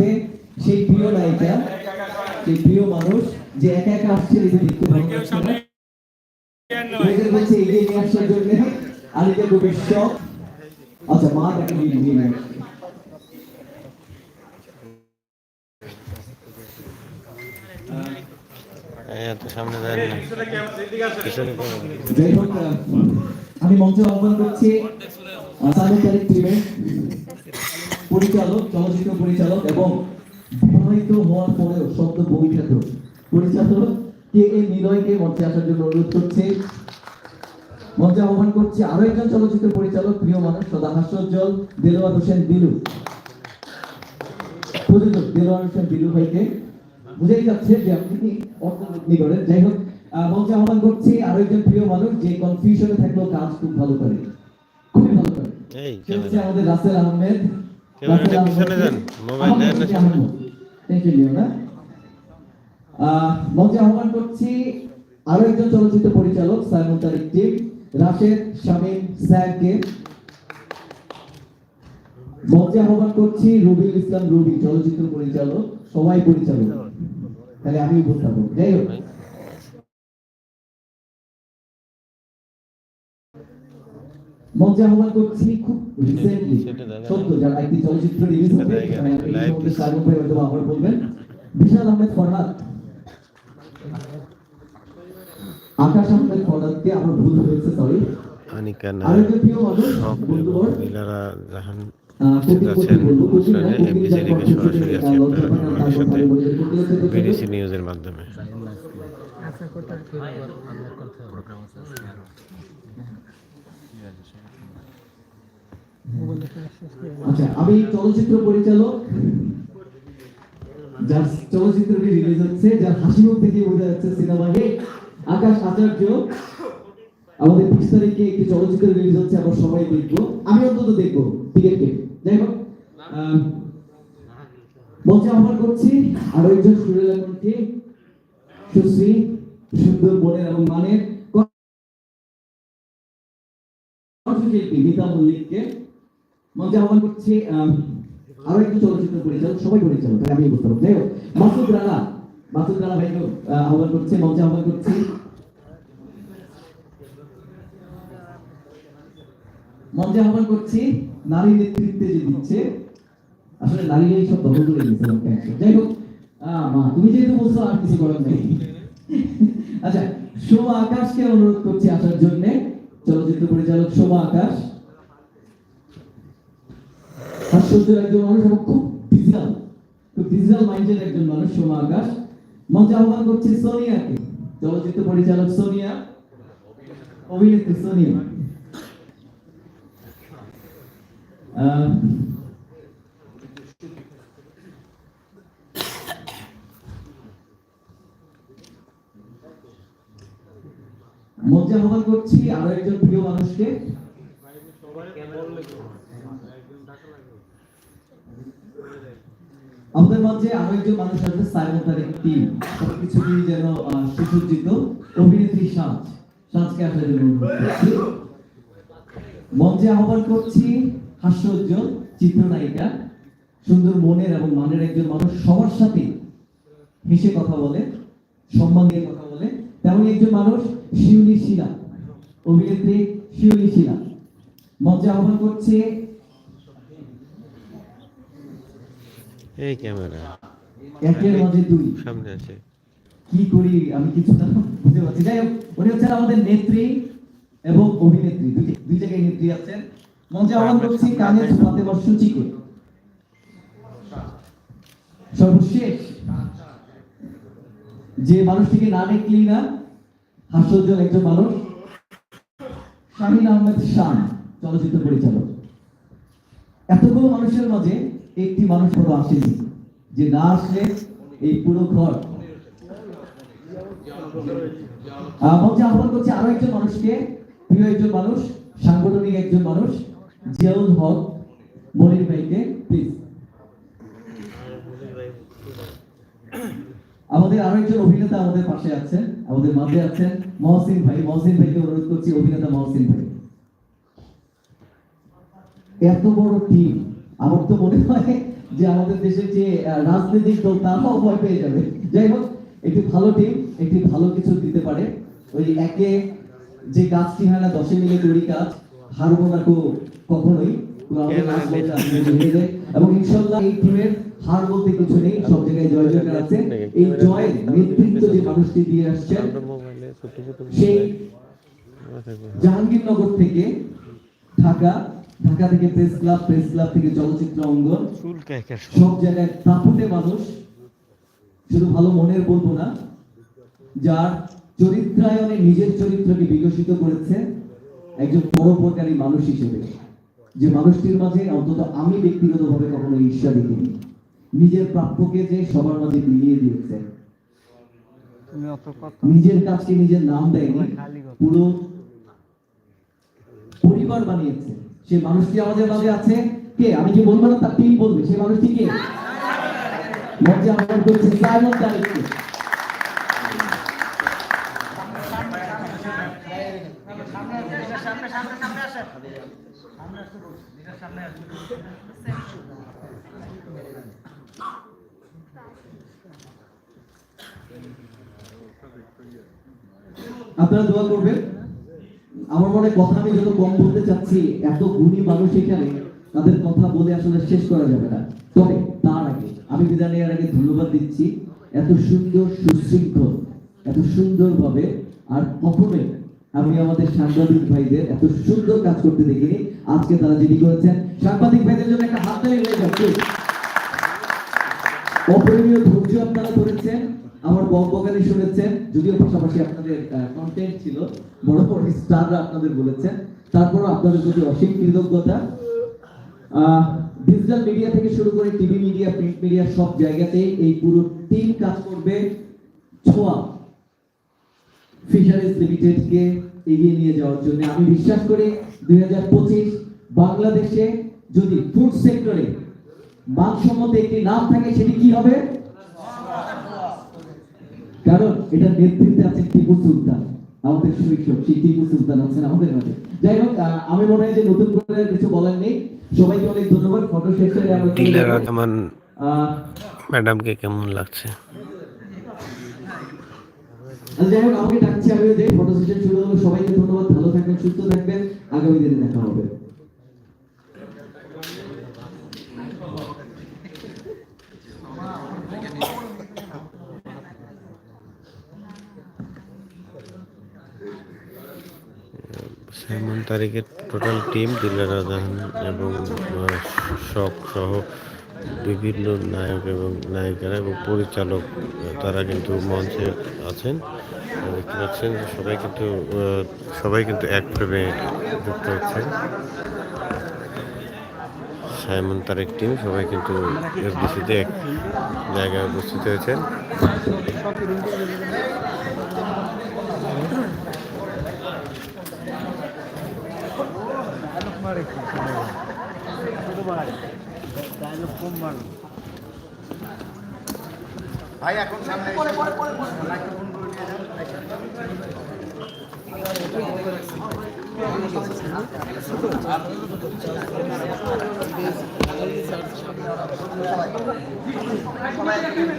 সাথে সেই প্রিয় নায়িকা সেই প্রিয় মানুষ যে একা একা আসছে এই যে দেখতে ভালো লাগছে এগিয়ে নিয়ে। আসার জন্য আলিকা কবির শখ। আচ্ছা মা তাকে নিয়ে নিয়ে আসছে। আমি মঞ্চে আহ্বান করছি। তারিক টিমের পরিচালক চলচ্চিত্র পরিচালক এবং বিবাহিত হওয়ার পরেও শব্দ বৈখ্যাত পরিচালক কে এ নিলয়কে মঞ্চে আসার জন্য অনুরোধ করছি। মঞ্চে আহ্বান করছি আরও একজন চলচ্চিত্র পরিচালক প্রিয় মানুষ সদা হাস্যোজ্জ্বল দেলোয়ার হোসেন দিলু প্রযোজক দেলোয়ার হোসেন দিলু ভাইকে বুঝাই যাচ্ছে যে আপনি অর্থনীতি করেন যাই হোক মঞ্চে আহ্বান করছি আরও একজন প্রিয় মানুষ যে কনফিউশনে থাকলেও কাজ খুব ভালো করে। খুবই ভালো করে। আমাদের রাসেল আহমেদ। ক্যামেরাটা পিছনে যান, করছি আরও একজন চলচ্চিত্র পরিচালক সাইমন তারিক টিম রাশেদ শামীম স্যারকে। মঞ্চে আহ্বান করছি রবিউল ইসলাম রবি চলচ্চিত্র পরিচালক সবাই পরিচালক। তাহলে আমি উপস্থাপক। যাই হোক। মঞ্চে আহ্বান করছি খুব রিসেন্টলি সত্য যারা একটি চলচ্চিত্র রিলিজ হবে হয়তো বলবেন। বিশাল আহমেদ ফরহাদ। আকাশ আহমেদ ফরহাদকে আমার ভুল হয়েছে সরি আনিকা না জাহান। বিডিসি নিউজের মাধ্যমে। আচ্ছা আমি চলচ্চিত্র পরিচালক, যার চলচ্চিত্রটি রিলিজ হচ্ছে, যার হাসি মুখ দেখে বোঝা যাচ্ছে সিনেমা আকাশ আচার্য। আমাদের বিশ তারিখে একটি চলচ্চিত্র রিলিজ হচ্ছে, আমরা সবাই দেখব। আমি অন্তত দেখব টিকিট যাই হোক মঞ্চে আহ্বান করছি আরও একজন সুরেলা কণ্ঠী সুশ্রী, সুন্দর মনের এবং মানের কণ্ঠশিল্পী মিতা মল্লিককে। মঞ্চে আহ্বান করছি আরও একটি চলচ্চিত্র পরিচালক, সবাই পরিচালক, তাহলে আমি বুঝতে পারব। মাসুদ রানা মাসুদ রানা ভাইকে আহ্বান মঞ্চে আহ্বান করছি। মঞ্চে আহ্বান করছি, নারী নেতৃত্বে যে দিচ্ছে, আসলে নারী এই সব দখল করে যাই হোক মা, তুমি যেহেতু বলছো, আর কিছু করার নেই। আচ্ছা শোভা আকাশকে অনুরোধ করছি আসার জন্য। চলচ্চিত্র পরিচালক শোভা আকাশ। হাস্যজ্জ্বল একজন মানুষ এবং খুব ডিজিটাল খুব ডিজিটাল মাইন্ডের একজন মানুষ সোমা আকাশ। মঞ্চে আহ্বান করছি সোনিয়াকে। চলচ্চিত্র পরিচালক সোনিয়া অভিনেত্রী সোনিয়া। মঞ্চে আহ্বান করছি আরও একজন প্রিয় মানুষকে। আমাদের মাঝে আরও একজন মানুষ আছে, সাইমন তার একটি সবকিছুই যেন সুসজ্জিত অভিনেত্রী সাজ। সাজকে জন্য মঞ্চে আহ্বান করছি হাস্যোজ্জ্বল চিত্রনায়িকা, সুন্দর মনের এবং মানের একজন মানুষ, সবার সাথে হেসে কথা বলে, সম্মান দিয়ে কথা বলে। তেমন একজন মানুষ, শিউলি শিলা। অভিনেত্রী শিউলি শিলা। মঞ্চে আহ্বান করছে এই ক্যামেরা। একের মাঝে দুই। সামনে আছে। কি করি আমি কিছু না বুঝতে পারছি। যাই হোক উনি হচ্ছেন আমাদের নেত্রী এবং অভিনেত্রী। দুই জায়গায় নেত্রী আছেন। মঞ্চে আহ্বান করছি সূচিকে সর্বশেষ যে মানুষটিকে না দেখলেই না হাস্যোজ্জ্বল একজন মানুষ শাহিন আহমেদ শান চলচ্চিত্র পরিচালক। এতগুলো মানুষের মাঝে একটি মানুষ হলো আসেনি যে না আসলে এই পুরো ঘর। আহ্বান করছি আরও একজন মানুষকে। প্রিয় একজন মানুষ, সাংগঠনিক একজন মানুষ, জিয়াউল হক, মনির ভাইকে প্লিজ আমাদের আরও একজন অভিনেতা আমাদের পাশে আছেন, আমাদের মাঝে আছেন মহসিন ভাই। মহসিন ভাইকে অনুরোধ করছি, অভিনেতা মহসিন ভাই। এত বড় টিম আমার তো মনে হয় যে আমাদের দেশের যে রাজনৈতিক দল তারাও ভয় পেয়ে যাবে। যাই হোক একটি ভালো টিম একটি ভালো কিছু দিতে পারে। ওই একে যে কাজটি হয় না দশে মিলে তৈরি কাজ হারবো না কো কখনোই। এবং ইনশাল্লাহ এই টিমের হার বলতে কিছু নেই। সব জায়গায় জয় জয়কার আছে। এই জয়ের নেতৃত্ব যে মানুষটি দিয়ে আসছেন সেই জাহাঙ্গীরনগর থেকে ঢাকা ঢাকা থেকে প্রেস ক্লাব প্রেস ক্লাব থেকে চলচ্চিত্র অঙ্গন। সব। জায়গায় দাপুটে মানুষ। শুধু ভালো মনের বলব না যার চরিত্রায়নে নিজের চরিত্রকে বিকশিত করেছে একজন পরোপকারী মানুষ হিসেবে। যে মানুষটির মাঝে অন্তত আমি ব্যক্তিগতভাবে কখনো ঈর্ষা দেখিনি। নিজের প্রাপ্যকে যে সবার মাঝে মিলিয়ে দিয়েছে। নিজের কাজকে নিজের নাম দেয়নি পুরো পরিবার বানিয়েছে। সে মানুষটি আমাদের মাঝে আছে, কে? আমি কি বলব না? তার টিম বলবে। সেই মানুষটি কে? আহ্বান করছে সাইমন তারিখকে আপনারা দোয়া করবেন। আমার মনে কথা আমি যত কম বলতে চাচ্ছি, এত গুণী মানুষ এখানে, তাদের কথা বলে আসলে শেষ করা যাবে না। তবে তার আগে আমি বিদায় নেওয়ার আগে ধন্যবাদ দিচ্ছি। এত সুন্দর সুশৃঙ্খল, এত সুন্দরভাবে, আর কখনোই আমি আমাদের সাংবাদিক ভাইদের এত সুন্দর কাজ করতে দেখিনি। আজকে তারা যেটি করেছেন, সাংবাদিক ভাইদের জন্য একটা হাততালি হয়ে যাচ্ছে। অপরিমীয় ধৈর্য আপনারা ধরেছেন। আমার বকবকানি শুনেছেন, যদিও পাশাপাশি আপনাদের কন্টেন্ট ছিল, বড় বড় স্টাররা আপনাদের বলেছেন। তারপর আপনাদের প্রতি অসীম কৃতজ্ঞতা। ডিজিটাল মিডিয়া থেকে শুরু করে টিভি মিডিয়া প্রিন্ট মিডিয়া সব জায়গাতেই এই পুরো টিম কাজ করবে। ছোঁয়া। ফিশারিজ লিমিটেডকে এগিয়ে নিয়ে যাওয়ার জন্য আমি বিশ্বাস করি, দুই হাজার পঁচিশ বাংলাদেশে যদি ফুড সেক্টরে মানসম্মত একটি নাম থাকে, সেটি কি হবে? কারণ এটা নেতৃত্বে আছে টিপু সুলতান। আমাদের শৈশব সেই টিপু সুলতান আছেন আমাদের মাঝে। যাই হোক আমি মনে হয় যে নতুন করে কিছু বলার নেই। সবাইকে অনেক ধন্যবাদ। ফটো শেষ করে আমরা ম্যাডামকে কেমন লাগছে? যাই হোক আমাকে ডাকছে আমিও যাই। ফটো সেশন শুরু হলো। সবাইকে ধন্যবাদ। ভালো থাকবেন সুস্থ থাকবেন। আগামী দিনে দেখা হবে। সাইমন তারিখের টোটাল টিম দিলারা জাহান এবং শখ সহ বিভিন্ন নায়ক এবং নায়িকারা এবং পরিচালক তারা কিন্তু মঞ্চে আছেন। দেখতে পাচ্ছেন সবাই কিন্তু সবাই কিন্তু এক প্রেমে যুক্ত হচ্ছেন। সাইমন তারেক টিম সবাই কিন্তু এফডিসিতে এক জায়গায় উপস্থিত হয়েছেন। ডায়লগ মারে ছোট মারে ডায়লগ কম মারে। ভাই এখন সামনে মাইক্রোফোন করে নিয়ে যান।